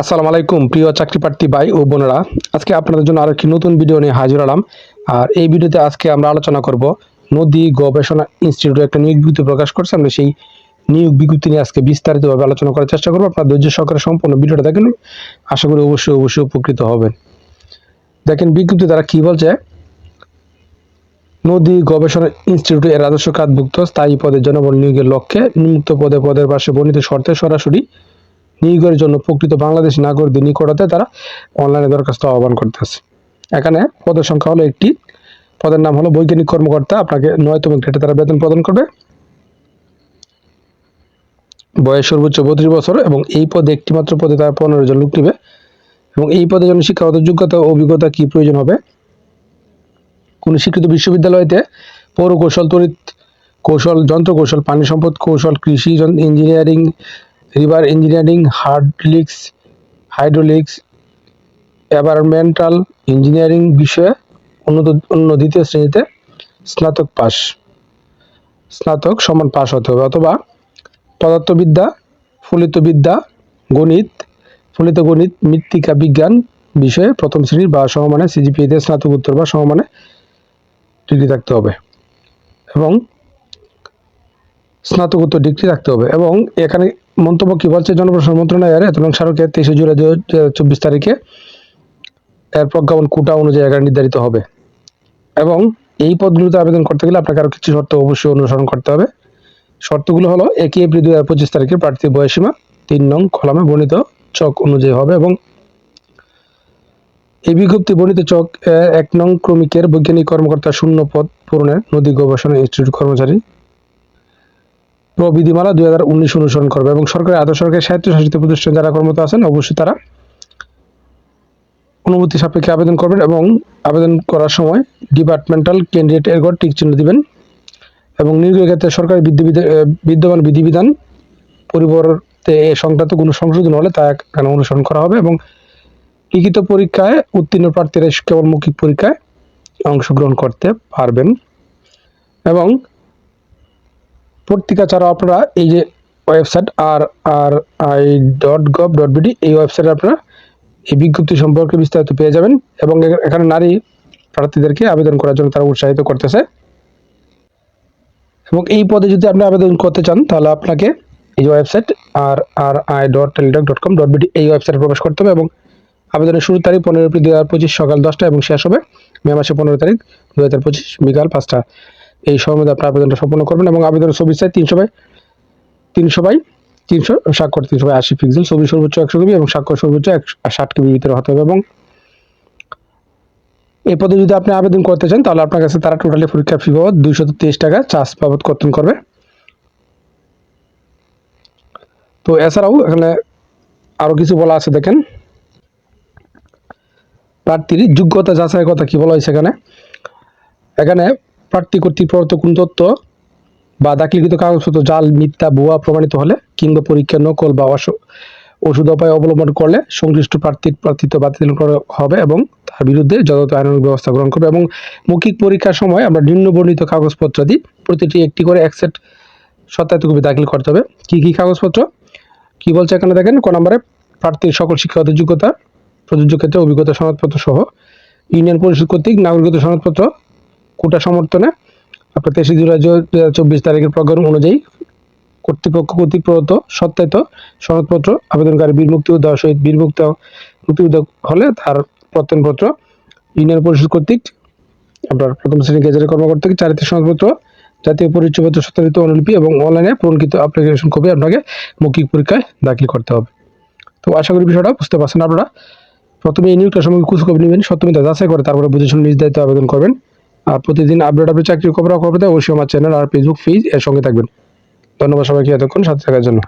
আসসালামু আলাইকুম, প্রিয় চাকরি প্রার্থী ভাই ও বোনেরা। আজকে আপনাদের জন্য আরও একটি নতুন ভিডিও নিয়ে হাজির হলাম। আর এই ভিডিওতে আজকে আমরা আলোচনা করব নদী গবেষণা ইনস্টিটিউট একটা নিয়োগ বিজ্ঞপ্তি প্রকাশ করছে। আমরা সেই নিয়োগ বিজ্ঞপ্তি নিয়ে আজকে বিস্তারিতভাবে আলোচনা করার চেষ্টা করব। আপনার ধৈর্য সহকারে সম্পূর্ণ ভিডিওটা দেখেন। আশা করি অবশ্যই অবশ্যই উপকৃত হবেন। দেখেন, বিজ্ঞপ্তি তারা কি বলছে? নদী গবেষণা ইনস্টিটিউটে এর রাজস্ব খাতভুক্ত স্থায়ী পদে জনবল নিয়োগের লক্ষ্যে নিম্নোক্ত পদে পদের পাশে বর্ণিত শর্তে সরাসরি নিয়োগের জন্য প্রকৃত বাংলাদেশি নাগরিকদের নিকটতে তারা অনলাইনে দরখাস্ত আহ্বান করতেছে। এখানে পদের সংখ্যা হলো একটি। পদের নাম হলো বৈজ্ঞানিক কর্মকর্তা। আপনাকে নয়তম গ্রেডে তারা বেতন প্রদান করবে। বয়স সর্বোচ্চ বত্রিশ বছর এবং এই পদে একটি মাত্র পদে তারা পনেরো জন লোক নেবে। এবং এই পদের জন্য শিক্ষাগত যোগ্যতা ও অভিজ্ঞতা কি প্রয়োজন হবে? কোন স্বীকৃত বিশ্ববিদ্যালয়তে পৌর কৌশল তড়িৎ কৌশল যন্ত্র কৌশল পানি সম্পদ কৌশল, কৃষি, engineering river engineering hydraulics hydraulics environmental engineering বিষয়ে অন্য দ্বিতীয় শ্রেণীতে স্নাতক পাস। স্নাতক সমান পাস হতে হবে অথবা পদার্থবিদ্যা ফলিত বিদ্যা গণিত ফলিত গণিত মৃত্তিকা বিজ্ঞান বিষয়ে প্রথম শ্রেণির বা সমমানে সিজিপিএতে স্নাতকোত্তর বা সমমানে ডিগ্রি থাকতে হবে এবং স্নাতকোত্তর ডিগ্রি রাখতে হবে এবং এখানে মন্তব্য কি বলছে জনপ্রশাসন মন্ত্রণালয়ের এত নং স্মারকে তেইশে জুলাই দু চব্বিশ তারিখে এর প্রজ্ঞাপন কোটা অনুযায়ী এখানে নির্ধারিত হবে। এবং এই পদগুলোতে আবেদন করতে গেলে আপনাকে আরও কিছু শর্ত অবশ্যই অনুসরণ করতে হবে। শর্তগুলো হলো একই এপ্রিল দু হাজার পঁচিশ তারিখে প্রার্থীর বয়সীমা তিন নং কলামে বর্ণিত চক অনুযায়ী হবে এবং এই বিজ্ঞপ্তি বর্ণিত চক এক নং ক্রমিকের বৈজ্ঞানিক কর্মকর্তা শূন্য পদ পূরণের নদী গবেষণা ইনস্টিটিউট কর্মচারী প্রবিধিমালা দুই হাজার উনিশ অনুসরণ করবে এবং সরকারি আদর্শ সরকারি স্বায়ত্তশাসিত প্রতিষ্ঠান যারা কর্মরত আছেন, অবশ্যই তারা অনুমতি সাপেক্ষে আবেদন করবেন এবং আবেদন করার সময় ডিপার্টমেন্টাল ক্যান্ডিডেট এর ঘর টিক চিহ্ন দিবেন এবং নিয়োগের ক্ষেত্রে সরকারি বিদ্যমান বিধিবিধান পরিবর্তে এ সংক্রান্ত কোনো সংশোধন হলে তা এখানে অনুসরণ করা হবে এবং লিখিত পরীক্ষায় উত্তীর্ণ প্রার্থীরা কেবল মৌখিক পরীক্ষায় অংশগ্রহণ করতে পারবেন এবং পত্রিকা ছাড়াও আপনারা এই যে website R R I dot gov dot BD, এই ওয়েবসাইটে আপনারা এই বিজ্ঞপ্তি সম্পর্কে বিস্তারিত পেয়ে যাবেন এবং এখানে নারী প্রার্থীদেরকে আবেদন করার জন্য তারা উৎসাহিত করতেছে। এবং এই পদে যদি আপনি আবেদন করতে চান, তাহলে আপনাকে এই যে website R R I dot Teletalk dot com dot BD, এই ওয়েবসাইটে প্রবেশ করতে হবে এবং আবেদনের শুরু তারিখ পনেরো এপ্রিল দু হাজার পঁচিশ সকাল দশটা এবং শেষ হবে মে মাসে পনেরো তারিখ দু হাজার পঁচিশ বিকাল পাঁচটা। এই সময়ের মধ্যে আপনার আবেদনটা সম্পন্ন করবেন এবং আবেদনের ছবি চাই তিনশো বাই তিনশো বাই তিনশো, স্বাক্ষর তিনশো বাই আশি পিক্সেল ছবি সর্বোচ্চ একশো কেবি এবং স্বাক্ষর সর্বোচ্চ একশো ষাট কেবির ভিতরে হতে হবে এবং এই পদে যদি আপনি আবেদন করতে চান, তাহলে আপনার কাছে তারা টোটালি পরীক্ষা ফি বাবদ দুইশো তেইশ টাকা চার্জ বাবদ কর্তন করবে। তো এছাড়াও এখানে আরও কিছু বলা আছে, দেখেন। প্রার্থীর যোগ্যতা যাচাইয়ের কথা কি বলা হয়েছে এখানে? এখানে প্রার্থী কর্তৃক প্রদত্ত কোন তথ্য বা দাখিলকৃত কাগজপত্র, জাল, মিথ্যা, ভুয়া প্রমাণিত হলে কিংবা পরীক্ষা নকল বা ওষুধ উপায় অবলম্বন করলে সংশ্লিষ্ট প্রার্থীর প্রার্থিত্ব বাতিল করা হবে এবং তার বিরুদ্ধে যথাযথ আইনানুগ ব্যবস্থা গ্রহণ করবে এবং মৌখিক পরীক্ষার সময় আমরা নিম্ন বর্ণিত কাগজপত্র দিই। প্রতিটি একটি করে একসেট সত্যায়িত কপি দাখিল করতে হবে। কী কী কাগজপত্র? কী বলছে এখানে দেখেন, ক নম্বরে প্রার্থীর সকল শিক্ষাগত যোগ্যতা প্রযোজ্য ক্ষেত্রে অভিজ্ঞতা সনদপত্র সহ ইউনিয়ন পরিষদ কর্তৃক নাগরিকত্ব সনদপত্র কোটা সমর্থনে আপনার তেইশে জুলাই দু হাজার চব্বিশ তারিখের প্রজ্ঞাপন অনুযায়ী কর্তৃপক্ষ কর্তৃক প্রদত্ত সত্যায়িত সনদপত্র আবেদনকারী বীর মুক্তি দেওয়া সহিত বীর মুক্ত মুক্তিযুদ্ধ হলে তার প্রত্যয়নপত্র ইউনিয়ন পরিষদ কর্তৃক আপনার প্রথম শ্রেণি গেজেটের কর্মকর্তা থেকে চারিত্রিক সনদপত্র, জাতীয় পরিচয়পত্র সত্যায়িত অনুলিপি এবং অনলাইনে পূরণকৃত অ্যাপ্লিকেশন কপি আপনাকে মৌখিক পরীক্ষায় দাখিল করতে হবে। তো আশা করি বিষয়টা বুঝতে পারছেন আপনারা। প্রথমে এই নিয়োগটার সময় কুচ কপি নেবেন সত্যমিতা যাচাই করে তারপরে বুঝে শুনে নিজ দায়িত্বে আবেদন করবেন। প্রতিদিন আপডেট আপডেট চাকরির খবর খবর দেয় অবশ্যই আমার চ্যানেল আর ফেসবুক পেজ এর সঙ্গে থাকবেন। ধন্যবাদ সবাইকে, এতক্ষণ সাথে থাকার জন্য।